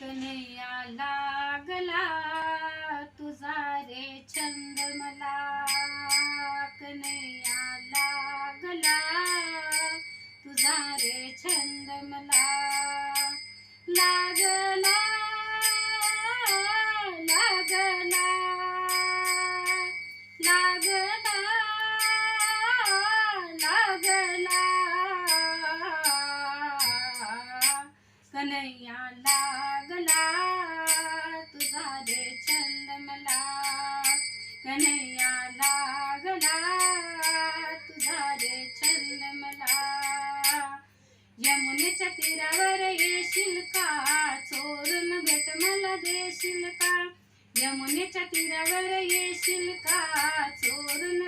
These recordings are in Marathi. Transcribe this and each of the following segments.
कन्हैया लागला तुझा रे छंद मला. कन्हैया लागला तुझा रे छंद मला. लागला लागला लागला लागला. कन्हैया लागला तुझा रे छंद मला. कन्हैया लागला तुझा रे छंद मला. यमुनेच्या तीरावर येशील का? चोरून भेट मला देशील का? यमुनेच्या तीरावर येशील का? चोरून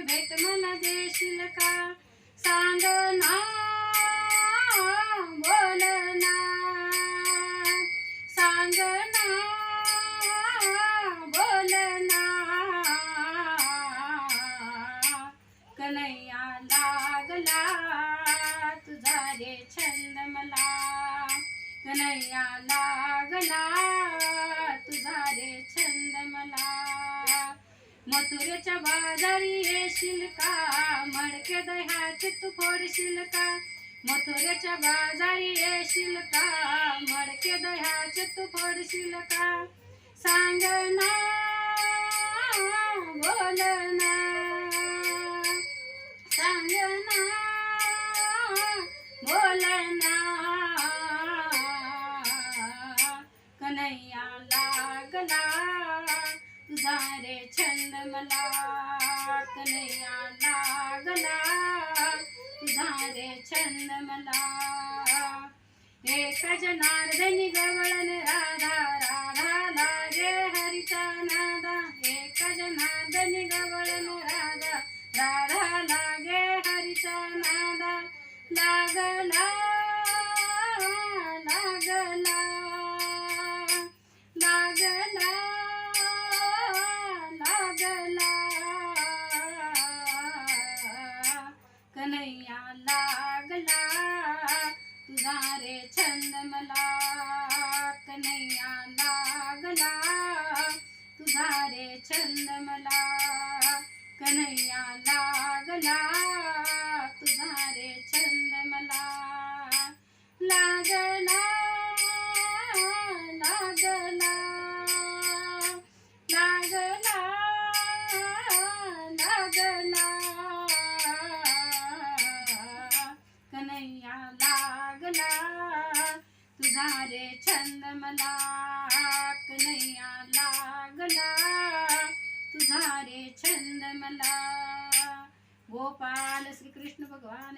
छंद मला कन्हैया लागला तुझा रे छंद मला मथुरेच्या बाजारी येशील का? मडके दह्याचे तू फोडशील का? मथुरेच्या बाजारी येशील का? मडके दह्याचे तू फोडशील का? सांग ना कन्हैया लागला तुझा रे छंद मला कन्हैया लागला तुझा रे छंद मला. एक जनार्दनी गवळण राधा राधा लागे हरिचा नादा. एक जनार्दनी गवळण राधा राधा लागे हरिचा नादा. लागला कन्हैया लागला तुझा रे छंद मला कन्हैया लागला. तुझा रे छंद मला. गोपाल श्री कृष्ण भगवान.